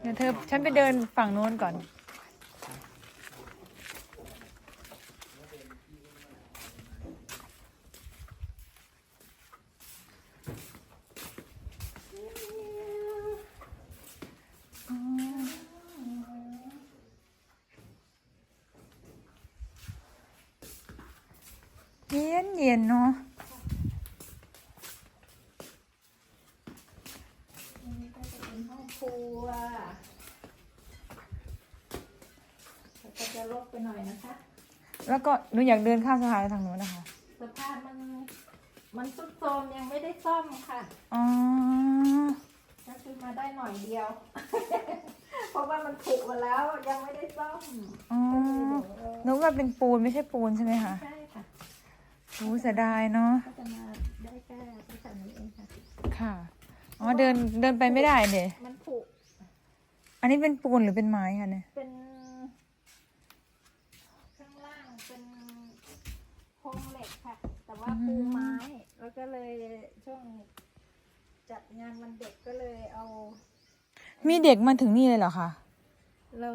เดี๋ยวเธอฉันไปเดินฝั่งโน้นก่อน เย็นเย็นเนาะ อันนี้ก็จะเป็นห้องครัวแล้วก็จะรกไปหน่อยนะคะ แล้วก็หนูอยากเดินข้ามสะพานไปทางโน้นนะคะ สภาพมัน มันสุดโทรมยังไม่ได้ซ่อมค่ะ อ๋อ ก็คือมาได้หน่อยเดียว เพราะว่ามันผุมาแล้วยังไม่ได้ซ่อมอ๋อเดี๋ยวนึกว่าเป็นปูนไม่ใช่ปูนใช่ไหมคะใช่ค่ะโอ้เสียดายเนาะ ก็จะมาได้แค่ที่สามนี้เองค่ะ ค่ะ อ๋อ เดินเดินไปไม่ได้เดยมันผุ อันนี้เป็นปูนหรือเป็นไม้คะเนี่ย เป็นข้างล่างเป็นโครงเหล็กค่ะ แต่ ว่าปูไม้ แล้วก็เลยช่วงจัดงานวันเด็กก็เลยเอา มีเด็กมาถึงนี่เลยเหรอคะ เรา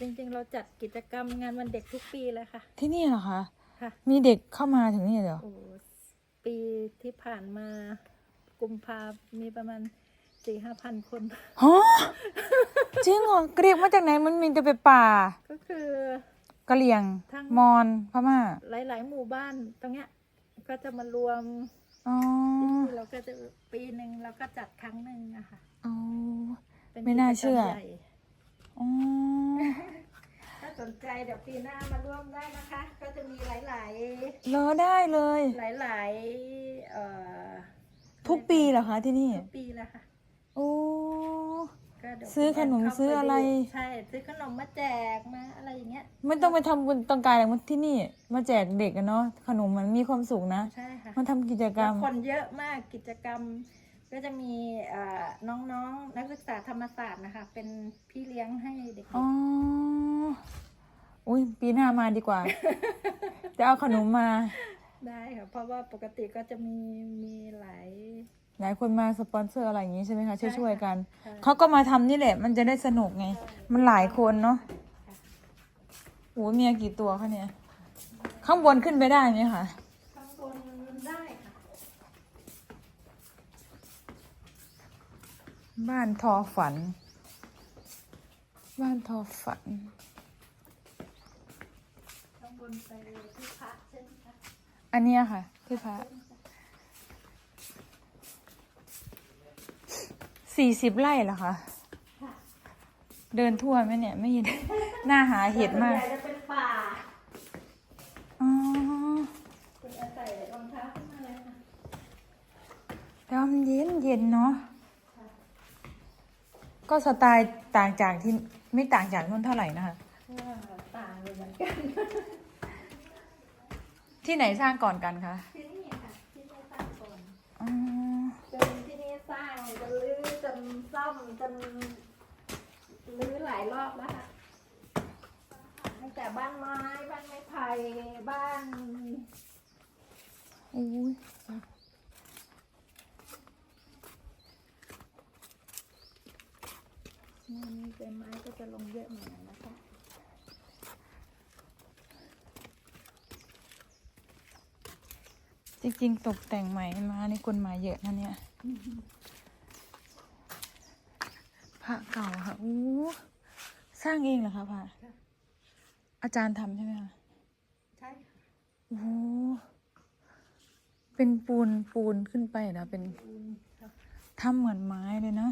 จริงๆ เราจัดกิจกรรมงานวันเด็กทุกปีเลยค่ะ ที่นี่เหรอคะ ค่ะ มีเด็กเข้ามาถึงนี่เลยเหรอ โอ้ปีที่ผ่านมากุมภามีประมาณสี่ห้าพันคน ฮะ จริงเหรอกระเรียกมาจากไหนมันมีแต่ไปป่าก็คือกะเหรี่ยง ทั้ง มอนพม่า หลาย ๆ หมู่บ้านตรงเนี้ย ก็จะมารวมอ๋อที่เราก็จะปีหนึ่งเราก็จัดครั้งหนึ่งอะค่ะอ๋อเป็นไม่น่าเชื่อกิจกรรมใหญ่อ๋อถ้าสนใจเดี๋ยวปีหน้ามาร่วมได้นะคะ ก็จะมีหลายรอได้เลยๆหลายๆเอ่อทุกปีเหรอคะที่นี่ ทุกปีแล้วค่ะ โอ้ ก็เดี๋ยวซื้อขนมเข้าปซื้ออะไรดูใช่ซื้อขนมมาแจกมาอะไรอย่างเงี้ยไม่ต้องไปทำบุญตรงกายอะไรมาที่นี่ มาแจกเด็กอะเนาะขนมมันมีความสุขนะใช่ค่ะมาทำกิจกรรม แล้วคนเยอะมากกิจกรรม ก็จะมีเอ่อน้องๆ นักศึกษาธรรมศาสตร์นะคะ เป็นพี่เลี้ยงให้เด็กๆ อ๋อ อุ้ยปีหน้ามาดีกว่า จะเอาขนมมา ได้ค่ะ เพราะว่าปกติก็จะมีมีหลาย หลายคนมาสปอนเซอร์อะไรอย่างนี้ใช่ไหมคะใช่ช่วยค่ะๆกันใช่เขาก็มาทำนี่แหละ มันจะได้สนุกไง มันหลายคนเนาะโอ้ยเมียกี่ตัวคะเนี่ย ข้างบนขึ้นไปได้ไหมคะ ข้างบนได้ค่ะบ้านทอฝัน บ้านทอฝัน ข้างบนไปที่พระใช่ไหมคะอันเนี้ยค่ะที่พระ สี่สิบไร่เหรอคะค่ะเดินทั่วไหมเนี่ย ไม่เห็น หน้าหาเห็ดมากส่วนใหญ่จะเป็นป่าอ๋อคุณอาศัยรองเท้าขึ้นมาเลยค่ะแล้วมันเย็นเย็นเนาะ ก็สไตล์ต่างจากที่ไม่ต่างจากนู่นเท่าไหร่นะคะว่าต่างเลยเหมือนกันที่ไหนสร้างก่อนกันคะ ที่นี่ค่ะที่นี่สร้างก่อน อ๋อ จนที่นี่สร้างจนรื้อจ นซ่อมจนรื้อหลายรอบแล้วค่ะตั้งแต่บ้านไม้บ้านไม้ไผ่บ้านอุ้ยนี่นี่เป็นไม้ก็จะลงเยอะหน่อยนะคะจริงๆตกแต่งใหม่มาในคนมาเยอะนะเนี่ย พระเก่าค่ะอู้สร้างเองเหรอคะพระอาจารย์ทำใช่ไหมคะใช่ค่ะโอ้โหเป็นปูนปูนขึ้นไปนะเป็นปูนค่ะทำเหมือนไม้เลยนะ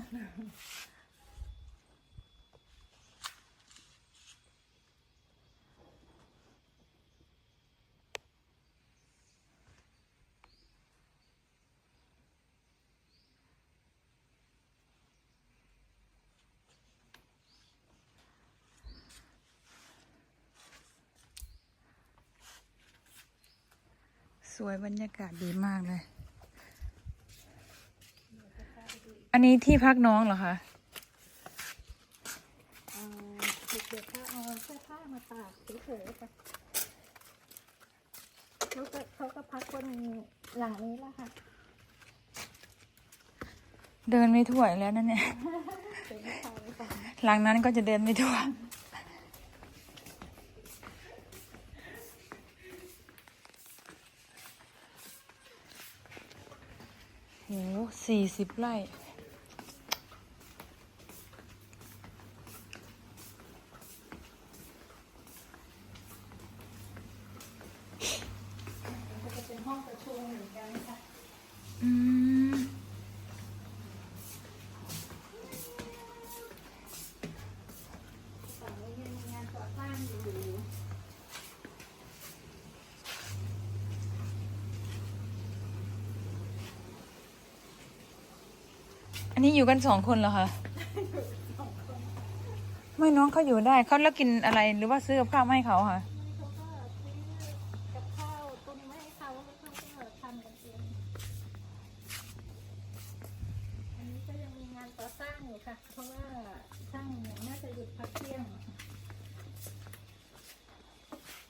วยบรรยากาศดีมากเลย อันนี้ที่พักน้องเหรอคะเอ่อเด็กๆก็เอาเสื้อผ้ามาตากเฉยๆค่ะเขาก็เขาก็พักบนหลังนี้แหละค่ะ เดินไม่ถ่วยแล้วนั่นเนี่ยเป็นใครค่ะหลังนั้นก็จะเดินไม่ทั่ว โหสี่สิบไร่ ก็จะเป็นห้องประชุมเหมือนกันค่ะ อืม ฝั่งนี้ยังมีงานก่อสร้างอยู่ อั นนี้อยู่กันสองคนเหรอคะ ไม่น้องเขาอยู่ได้เขาแล้วกินอะไรหรือว่าซื้อกับข้าวมาให้เขาค่ะ เขาก็ซื้อกับข้าวตุนมาให้เขาแล้วเขาก็ทำกันเองอันนี้ก็ยังมีงานก่อสร้างอยู่ค่ะ เพราะว่าช่างเนี่ยน่าจะหยุดพักเที่ยง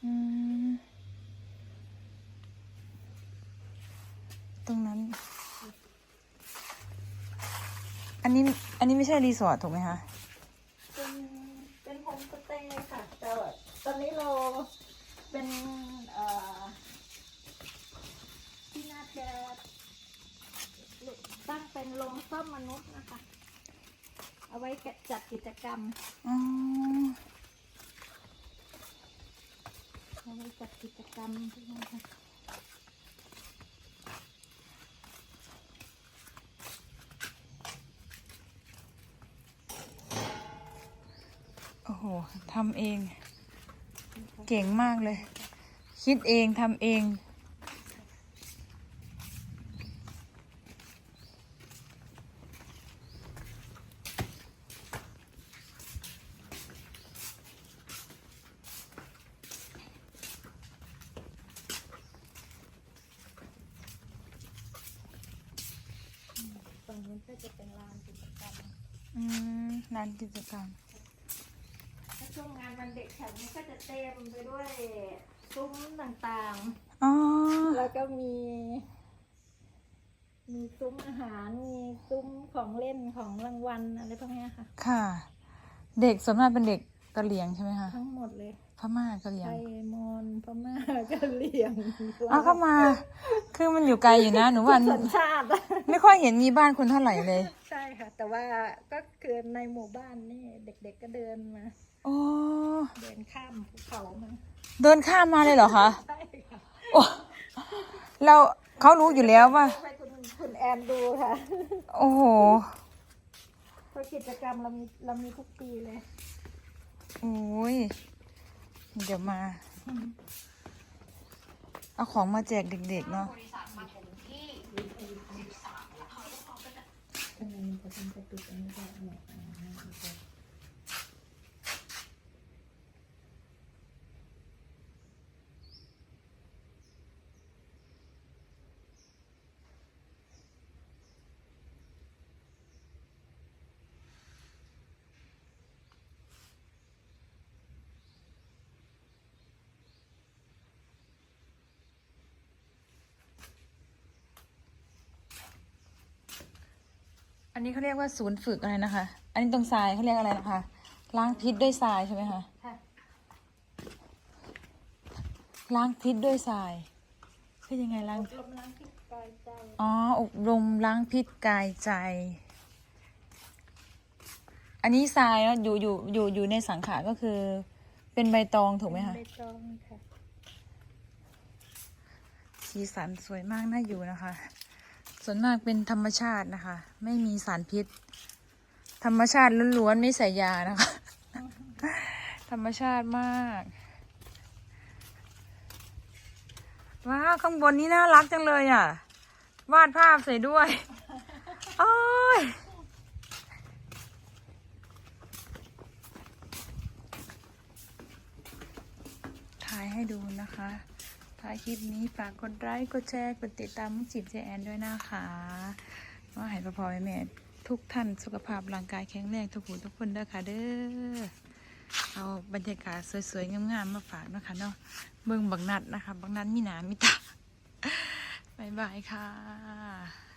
อืม ตรงนั้น อันนี้อันนี้ไม่ใช่รีสอร์ทถูกไหมคะเป็นเป็นโฮมสเตย์ค่ะแต่ว่าตอนนี้เราเป็นเอ่อที่น่าจะตั้งเป็นโรงซ่อมมนุษย์นะคะ เอาไว้จัดกิจกรรม อ๋อ เอาไว้จัดกิจกรรมพวกนี้ค่ะ โอ้โห ทำเอง เก่งมากเลย คิดเองทำเอง ฝั่งนู้นก็จะเป็นลานกิจกรรม อืมนานกิจกรรมถ้า ช่วงงานวันเด็กแถวนี้ก็จะเต็มไปด้วยซุ้มต่างอ๋อ ๆ แล้วก็มี มีซุ้มอาหาร มีซุ้มของเล่นของรางวัลอะไรพวกเนี้ยค่ะ ค่ะ เด็กส่วนมากเป็นเด็กกะเหรี่ยงใช่ไหมคะทั้งหมดเลย พม่ากะเหรี่ยไทงยมอญพม่ากะเหรี่ยงอ้าวเข้ามา คือมันอยู่ไกลอยู่นะหนูว่าสัญชาติ ไม่ค่อยเห็นมีบ้านคนเท่าไหร่เลย ใช่ค่ะ แต่ว่าก็คือในหมู่บ้านนี่เด็กๆก็เดินมา โอ้เดินข้ามภูเขามาเดินข้ามมาเลยเหรอคะใช่ค่ะโอ้เราเขารู้อยู่แล้วว่าให้คุณคุณแอนดูค่ะโอ้โหเพราะกิจกรรมเรามีเรามีทุกปีเลย โอ้ยเดี๋ยวมา เอาของมาแจกเด็กๆเนาะ นนี้เขาเรียกว่าศูนย์ฝึกอะไรนะคะ อันนี้ตรงทรายเขาเรียกอะไรนะคะ ล้างพิษด้วยทรายใช่ไหมคะค่ะล้างพิษด้วยทรายคือยังไงล้างลมล้างที่กายใจอ๋อ อบรมล้างพิษกายใจ อันนี้ทรายเนอะอยู่อยู่อยู่อยู่ในสังขารก็คือ เป็นใบตองถูกไหมคะใบตองค่ะ สีสันสวยมากน่าอยู่นะคะ ส่วนมากเป็นธรรมชาตินะคะ ไม่มีสารพิษ ธรรมชาติล้วนๆไม่ใส่ยานะคะ ธรรมชาติมากว้าวข้างบนนี้น่ารักจังเลยอะ วาดภาพใส่ด้วยโอ้ยถ่ายให้ดูนะคะ ถ้าคลิปนี้ฝากกดไลค์กดแชร์กดติดตามมุกจีบเจแอนด้วยนะคะว่าให้พ่อๆแม่ทุกท่านสุขภาพร่างกายแข็งแรงทุกผู้ทุกคนด้อค่ะเด้อเอาบรรยากาศสวยๆงามๆมาฝากนะคะเนาะเบิ่งบังนัดนะคะ บังนัดมีหนามีตาบายบายค่ะ